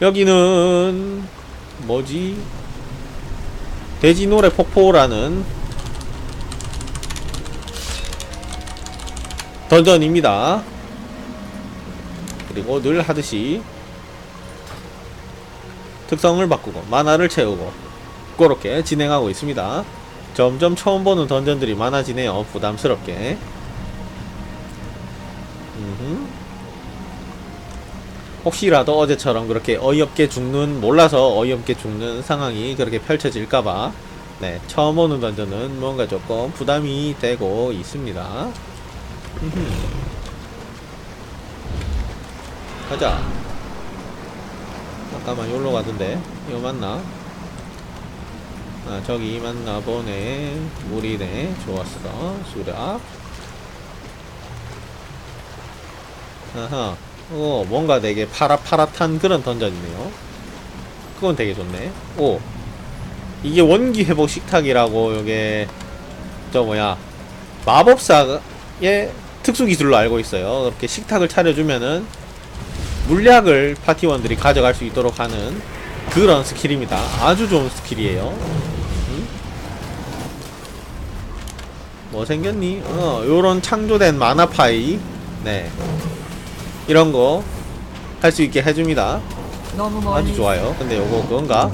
여기는 뭐지? 돼지 노래 폭포라는 던전입니다. 그리고 늘 하듯이 특성을 바꾸고 마나를 채우고 그렇게 진행하고 있습니다. 점점 처음 보는 던전들이 많아지네요. 부담스럽게. 음흠. 혹시라도 어제처럼 그렇게 어이없게 죽는 몰라서 어이없게 죽는 상황이 그렇게 펼쳐질까봐 네 처음 오는 던전은 뭔가 조금 부담이 되고 있습니다. 가자. 잠깐만 여기로 가던데. 이거 맞나? 아 저기 맞나 보네. 물이네. 좋았어. 수락. 아하 오 뭔가 되게 파릇파릇한 그런 던전이네요 그건 되게 좋네 오 이게 원기 회복 식탁이라고 요게 저 뭐야 마법사의 특수 기술로 알고 있어요 그렇게 식탁을 차려주면은 물약을 파티원들이 가져갈 수 있도록 하는 그런 스킬입니다. 아주 좋은 스킬이에요. 응? 뭐 생겼니? 어, 요런 창조된 마나파이. 네. 이런 거 할 수 있게 해줍니다. 아주 좋아요. 근데 요거 그건가?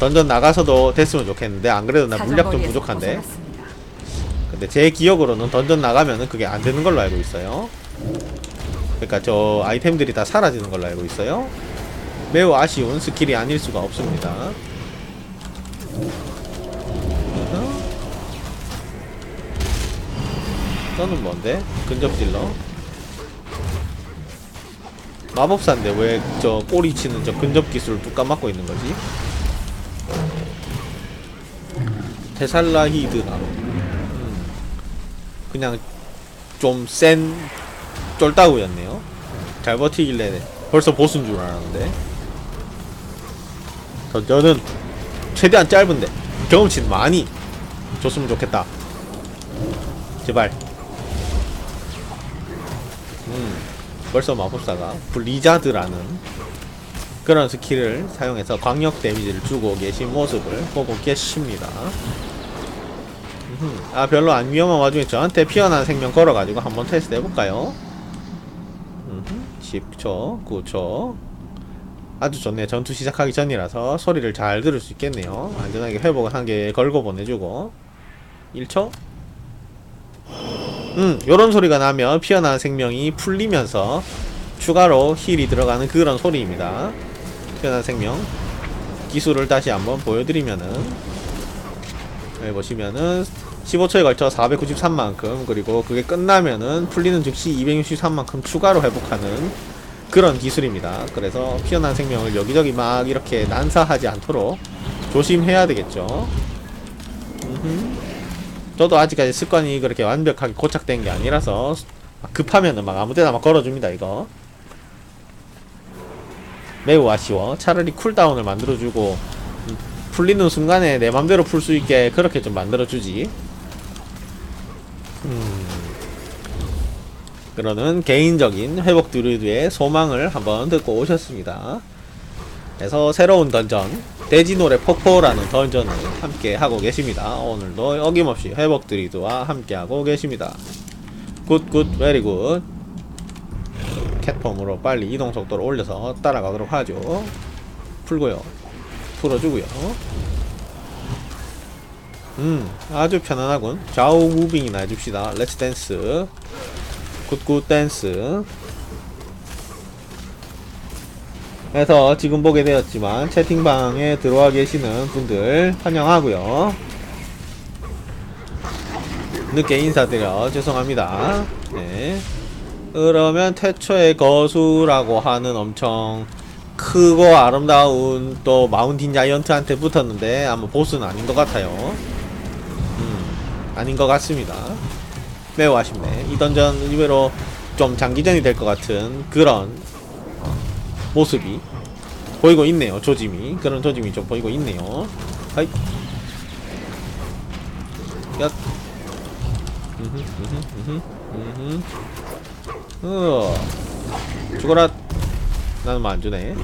던전 나가서도 됐으면 좋겠는데, 안 그래도 나 물약 좀 부족한데. 근데 제 기억으로는 던전 나가면은 그게 안 되는 걸로 알고 있어요. 그러니까 저 아이템들이 다 사라지는 걸로 알고 있어요. 매우 아쉬운 스킬이 아닐 수가 없습니다. 너는 뭔데? 근접 딜러? 마법사인데 왜 저 꼬리 치는 저 근접 기술을 뚝 까먹고 있는 거지? 테살라히드나 음. 그냥 좀 센 쫄따구였네요. 잘 버티길래 벌써 보스인 줄 알았는데. 던전은 최대한 짧은데 경험치는 많이 줬으면 좋겠다. 제발. 음, 벌써 마법사가 블리자드라는 그런 스킬을 사용해서 광역 데미지를 주고 계신 모습을 보고 계십니다. 음흠. 아 별로 안 위험한 와중에 저한테 피어난 생명 걸어가지고 한번 테스트 해볼까요? 10초, 9초. 아주 좋네. 전투 시작하기 전이라서 소리를 잘 들을 수 있겠네요. 안전하게 회복을 한 개 걸고 보내주고. 1초? 음, 요런 소리가 나면 피어난 생명이 풀리면서 추가로 힐이 들어가는 그런 소리입니다. 피어난 생명. 기술을 다시 한번 보여드리면은, 여기 보시면은, 15초에 걸쳐 493만큼 그리고 그게 끝나면은 풀리는 즉시 263만큼 추가로 회복하는 그런 기술입니다. 그래서 피어난 생명을 여기저기 막 이렇게 난사하지 않도록 조심해야 되겠죠. 음흠. 저도 아직까지 습관이 그렇게 완벽하게 고착된 게 아니라서 급하면은 막 아무데나 막 걸어줍니다 이거. 매우 아쉬워. 차라리 쿨다운을 만들어주고 음, 풀리는 순간에 내 맘대로 풀 수 있게 그렇게 좀 만들어주지. 음. 그러는 개인적인 회복 드루드의 소망을 한번 듣고 오셨습니다. 그래서 새로운 던전 돼지노래 폭포라는 던전을 함께 하고 계십니다. 오늘도 어김없이 회복 드리드와 함께 하고 계십니다. 굿굿 베리 굿 캣폼으로 빨리 이동 속도를 올려서 따라가도록 하죠. 풀고요. 풀어주고요. 음, 아주 편안하군. 좌우 무빙이나 해줍시다. 렛츠 댄스. 굿굿 댄스. 그래서 지금 보게 되었지만 채팅방에 들어와 계시는 분들 환영하고요. 늦게 인사드려 죄송합니다. 네. 그러면 태초의 거수라고 하는 엄청 크고 아름다운 또 마운틴 자이언트한테 붙었는데 아마 보스는 아닌 것 같아요. 음, 아닌 것 같습니다. 매우 아쉽네. 이 던전 의외로 좀 장기전이 될 것 같은 그런 모습이 보이고 있네요. 조짐이 그런 조짐이 좀 보이고 있네요. 하이. 야. 음흠, 음흠, 음흠, 음흠. 어. 죽어라. 나는 뭐 안 주네.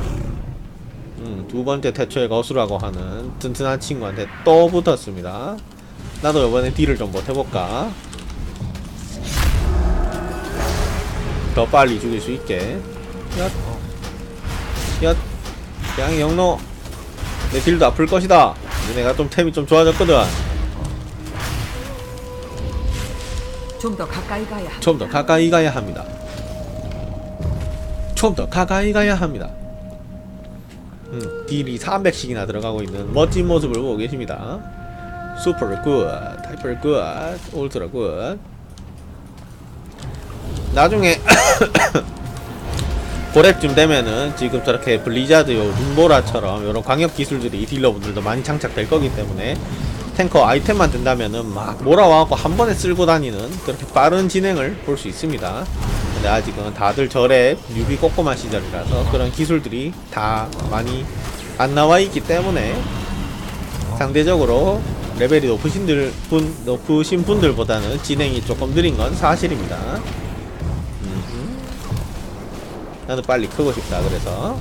음, 두 번째 태초의 거수라고 하는 튼튼한 친구한테 또 붙었습니다. 나도 이번에 딜을 좀 못해볼까? 더 빨리 죽일 수 있게. 야, 야, 양이 영노. 내 딜도 아플 것이다. 내가 좀 템이 좀 좋아졌거든. 좀 더 가까이 가야 합니다. 좀 더 가까이 가야 합니다. 좀 더 가까이 가야 합니다. 음, 딜이 300씩이나 들어가고 있는 멋진 모습을 보고 계십니다. 슈퍼 굿, 타이퍼 굿, 울트라 굿. 나중에 고렙쯤 되면은 지금 저렇게 블리자드 요 눈보라처럼 이런 광역 기술들이 딜러분들도 많이 장착될 거기 때문에 탱커 아이템만 든다면은 막 몰아와갖고 한 번에 쓸고 다니는 그렇게 빠른 진행을 볼 수 있습니다. 근데 아직은 다들 절에 뉴비 꼬꼬마 시절이라서 그런 기술들이 다 많이 안 나와 있기 때문에 상대적으로 레벨이 높으신 들, 분, 높으신 분들보다는 진행이 조금 느린 건 사실입니다. 나도 빨리 크고 싶다 그래서.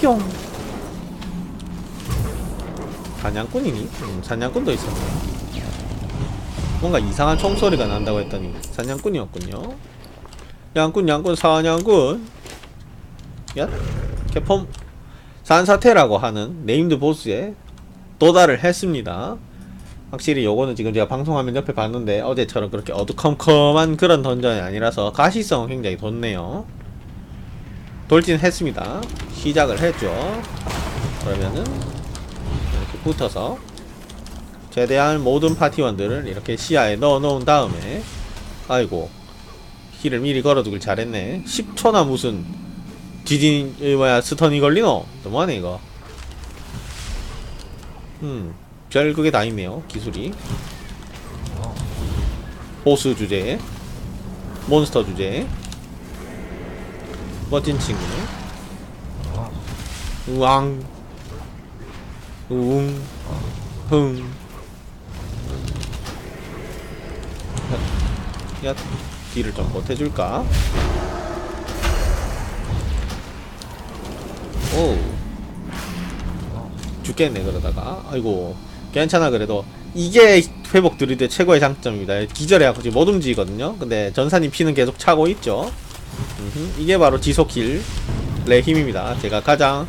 뿅. 사냥꾼이니? 음, 사냥꾼도 있었네. 뭔가 이상한 총소리가 난다고 했더니 사냥꾼이었군요. 양꾼 양꾼 사냥꾼. 야 개폼. 산사태라고 하는 네임드 보스에 도달을 했습니다 확실히 요거는 지금 제가 방송화면 옆에 봤는데 어제처럼 그렇게 어두컴컴한 그런 던전이 아니라서 가시성은 굉장히 돋네요. 돌진했습니다. 시작을 했죠. 그러면은 이렇게 붙어서 최대한 모든 파티원들을 이렇게 시야에 넣어 놓은 다음에 아이고 힐을 미리 걸어두길 잘했네. 10초나 무슨 지진 이 뭐야 스턴이 걸리노? 너무하네 이거. 음 별 그게 다 있네요 기술이. 보스 주제 몬스터 주제 멋진 친구. 우왕 우웅 흥. 야, 딜을 좀 못해줄까? 오. 죽겠네 그러다가. 아이고 괜찮아 그래도. 이게 회복 드리드의 최고의 장점입니다. 기절해갖고 지금 못 움직이거든요. 근데 전사님 피는 계속 차고 있죠. 이게 바로 지속힐 의 힘입니다. 제가 가장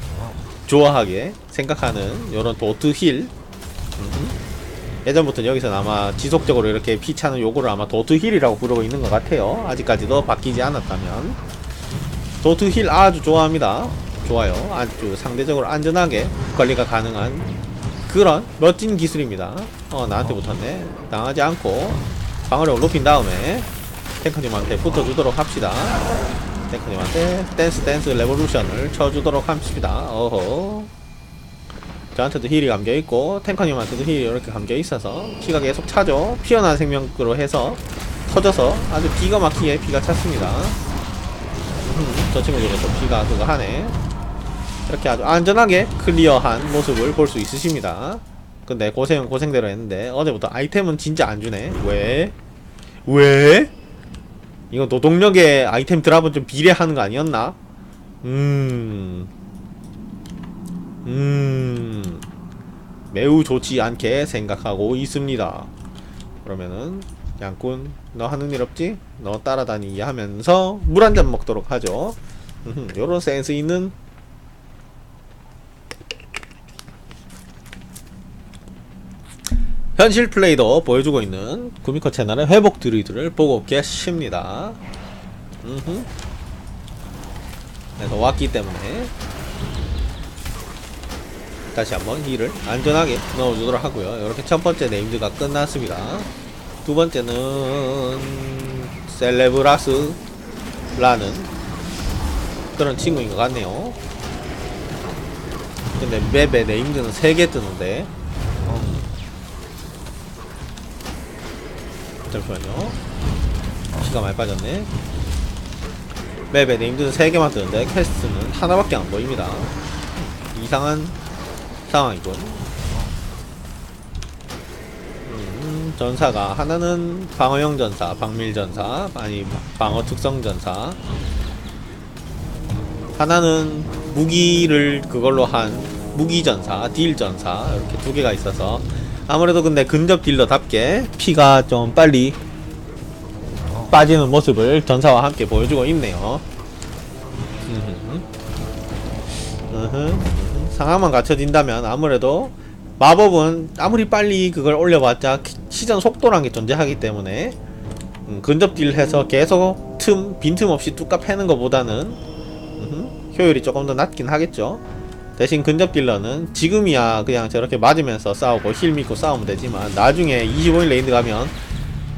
좋아하게 생각하는 요런 도트 힐. 음흠. 예전부터 여기서 아마 지속적으로 이렇게 피 차는 요거를 아마 도트 힐이라고 부르고 있는 것 같아요. 아직까지도 바뀌지 않았다면. 도트 힐 아주 좋아합니다. 좋아요. 아주 상대적으로 안전하게 관리가 가능한 그런 멋진 기술입니다. 어 나한테 붙었네. 당하지 않고 방어력을 높인 다음에 탱커님한테 붙어주도록 합시다. 탱커님한테 댄스 댄스 레볼루션을 쳐주도록 합시다. 어허. 저한테도 힐이 감겨있고 탱커님한테도 힐이 이렇게 감겨있어서 피가 계속 차죠. 피어난 생명으로 해서 터져서 아주 기가 막히게 피가 찼습니다. 음, 저 친구들은 또 피가 그거 하네 이렇게 아주 안전하게 클리어한 모습을 볼 수 있으십니다 근데 고생은 고생대로 했는데 어제부터 아이템은 진짜 안 주네 왜? 왜? 이거 노동력에 아이템 드랍은 좀 비례하는 거 아니었나? 음... 음... 매우 좋지 않게 생각하고 있습니다 그러면은 양꾼 너 하는 일 없지? 너 따라다니기 하면서 물 한 잔 먹도록 하죠 요런 센스 있는 현실 플레이도 보여주고 있는 구미커 채널의 회복 드리드를 보고 계십니다. 그래서 왔기 때문에 다시 한번 힐을 안전하게 넣어주도록 하고요. 이렇게 첫 번째 네임드가 끝났습니다. 두 번째는 셀레브라스라는 그런 친구인 것 같네요. 근데 맵에 네임드는 3개 뜨는데 잠시만요. 피가 많이 빠졌네. 맵에 네임드는 3개만 뜨는데 퀘스트는 하나밖에 안 보입니다. 이상한 상황이군. 음, 전사가 하나는 방어형 전사, 방밀 전사, 아니 방어 특성 전사. 하나는 무기를 그걸로 한 무기 전사, 딜 전사 이렇게 두 개가 있어서 아무래도 근데 근접 딜러답게 피가 좀 빨리 빠지는 모습을 전사와 함께 보여주고 있네요. 상황만 갖춰진다면 아무래도 마법은 아무리 빨리 그걸 올려봤자 키- 시전 속도란 게 존재하기 때문에 음, 근접 딜 해서 계속 틈 빈틈 없이 뚝딱 패는 것보다는 효율이 조금 더 낮긴 하겠죠. 대신 근접 딜러는 지금이야 그냥 저렇게 맞으면서 싸우고 힐 믿고 싸우면 되지만 나중에 25일 레인드 가면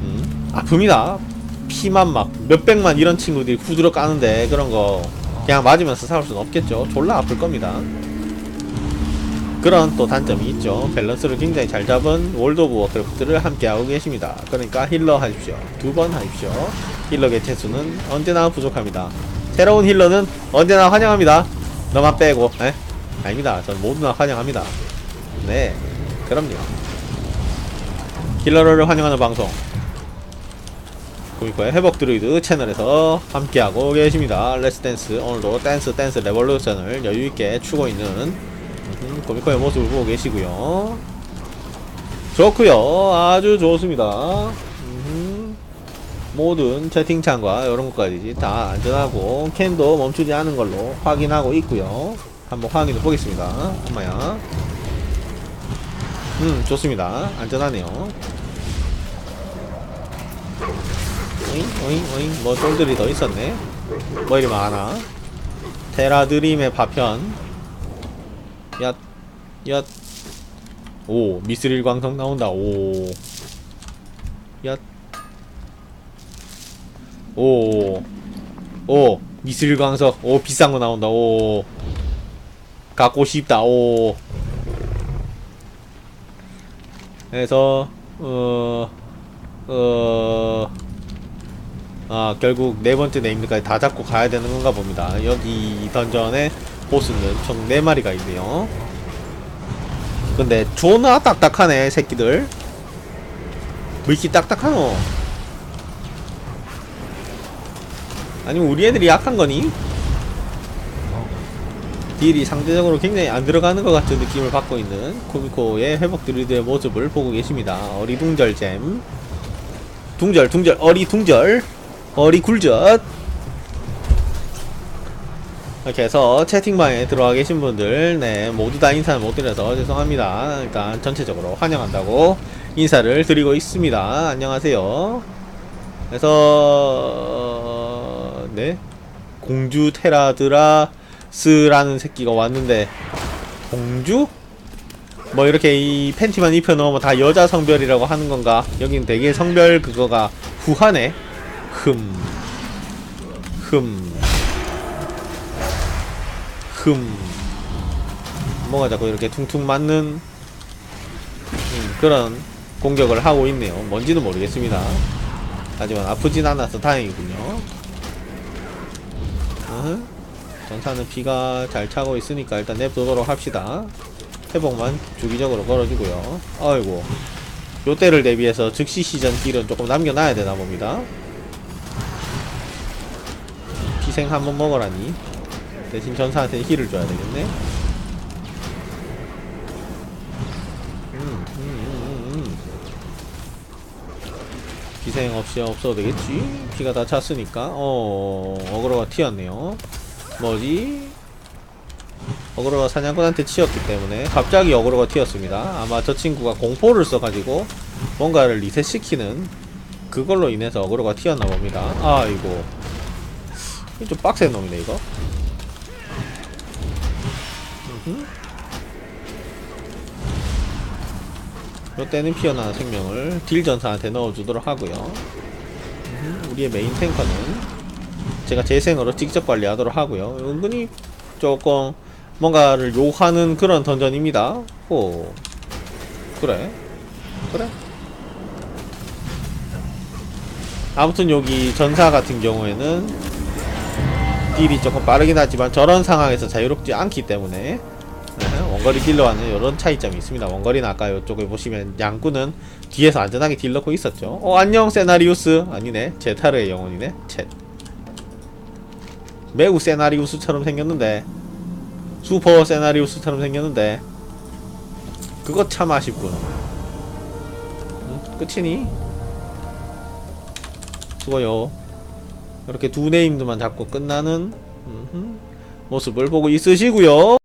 음, 아픕니다. 피만 막 몇백만 이런 친구들이 후드러 까는데 그런 거 그냥 맞으면서 싸울 수는 없겠죠. 졸라 아플 겁니다. 그런 또 단점이 있죠. 밸런스를 굉장히 잘 잡은 월드 오브 워크래프트를 함께하고 계십니다. 그러니까 힐러 하십시오. 두 번 하십시오. 힐러 개체 수는 언제나 부족합니다. 새로운 힐러는 언제나 환영합니다. 너만 빼고, 에? 아닙니다. 전 모두나 환영합니다. 네, 그럼요. 힐러를 환영하는 방송. 고미코의 회복 드루이드 채널에서 함께하고 계십니다. 렛츠 댄스. 오늘도 댄스 댄스 레볼루션을 여유있게 추고 있는 음, 코미코의 모습을 보고 계시고요. 좋고요 아주 좋습니다. 음, 모든 채팅창과 이런 것까지 다 안전하고 캔도 멈추지 않은 걸로 확인하고 있고요. 한번 확인해 보겠습니다. 엄마야. 음 좋습니다. 안전하네요. 오잉 오잉 오잉 뭐 쫄들이 더 있었네. 뭐 이리 많아. 테라드림의 파편. 야, 야, 오, 미스릴 광석 나온다. 오, 야, 오, 오, 미스릴 광석. 오, 비싼 거 나온다. 오, 갖고 싶다. 오. 그래서 어, 어, 아 결국 네 번째 네임드까지 다 잡고 가야 되는 건가 봅니다. 여기 이 던전에 보스는 총 4마리가 있네요. 근데 존나 딱딱하네 새끼들. 왜 이렇게 딱딱하노? 아니면 우리 애들이 약한 거니? 딜이 상대적으로 굉장히 안 들어가는 것 같은 느낌을 받고 있는 코미코의 회복 드리드의 모습을 보고 계십니다. 어리둥절 잼. 둥절, 둥절, 어리둥절. 어리굴젓. 이렇게 해서 채팅방에 들어와 계신 분들, 네, 모두 다 인사를 못 드려서 죄송합니다. 일단 전체적으로 환영한다고 인사를 드리고 있습니다. 안녕하세요. 그래서, 어, 네. 공주 테라드라 스라는 새끼가 왔는데, 공주? 뭐 이렇게 이 팬티만 입혀 놓으면 다 여자 성별이라고 하는 건가? 여긴 되게 성별 그거가 후하네. 흠. 흠. 흠. 뭐가 자꾸 이렇게 퉁퉁 맞는 음, 그런 공격을 하고 있네요. 뭔지는 모르겠습니다. 하지만 아프진 않아서 다행이군요. 어 흥. 전사는 피가 잘 차고 있으니까 일단 냅두도록 합시다. 회복만 주기적으로 걸어주고요. 아이고. 요때를 대비해서 즉시 시전 딜은 조금 남겨놔야 되나 봅니다. 피생 한번 먹어라니. 대신 전사한테 힐을 줘야 되겠네. 기생 없이 없어도 되겠지? 피가 다 찼으니까. 어, 어그로가 튀었네요. 뭐지? 어그로가 사냥꾼한테 치였기 때문에 갑자기 어그로가 튀었습니다. 아마 저 친구가 공포를 써가지고 뭔가를 리셋시키는 그걸로 인해서 어그로가 튀었나 봅니다. 아이고. 좀 빡센 놈이네, 이거. 이때는 피어나는 생명을 딜 전사한테 넣어주도록 하고요. 음흠. 우리의 메인 탱커는 제가 재생으로 직접 관리하도록 하고요. 은근히 조금 뭔가를 요하는 그런 던전입니다. 오, 그래, 그래. 아무튼 여기 전사 같은 경우에는 딜이 조금 빠르긴 하지만 저런 상황에서 자유롭지 않기 때문에 네, 원거리 딜러와는 이런 차이점이 있습니다. 원거리는 아까 이쪽에 보시면 양꾼은 뒤에서 안전하게 딜 넣고 있었죠. 어 안녕 세나리우스 아니네 제타르의 영혼이네 챗 매우 세나리우스처럼 생겼는데 슈퍼 세나리우스처럼 생겼는데 그거 참 아쉽군 응? 끝이니? 수고요 이렇게 두 네임드만 잡고 끝나는 모습을 보고 있으시고요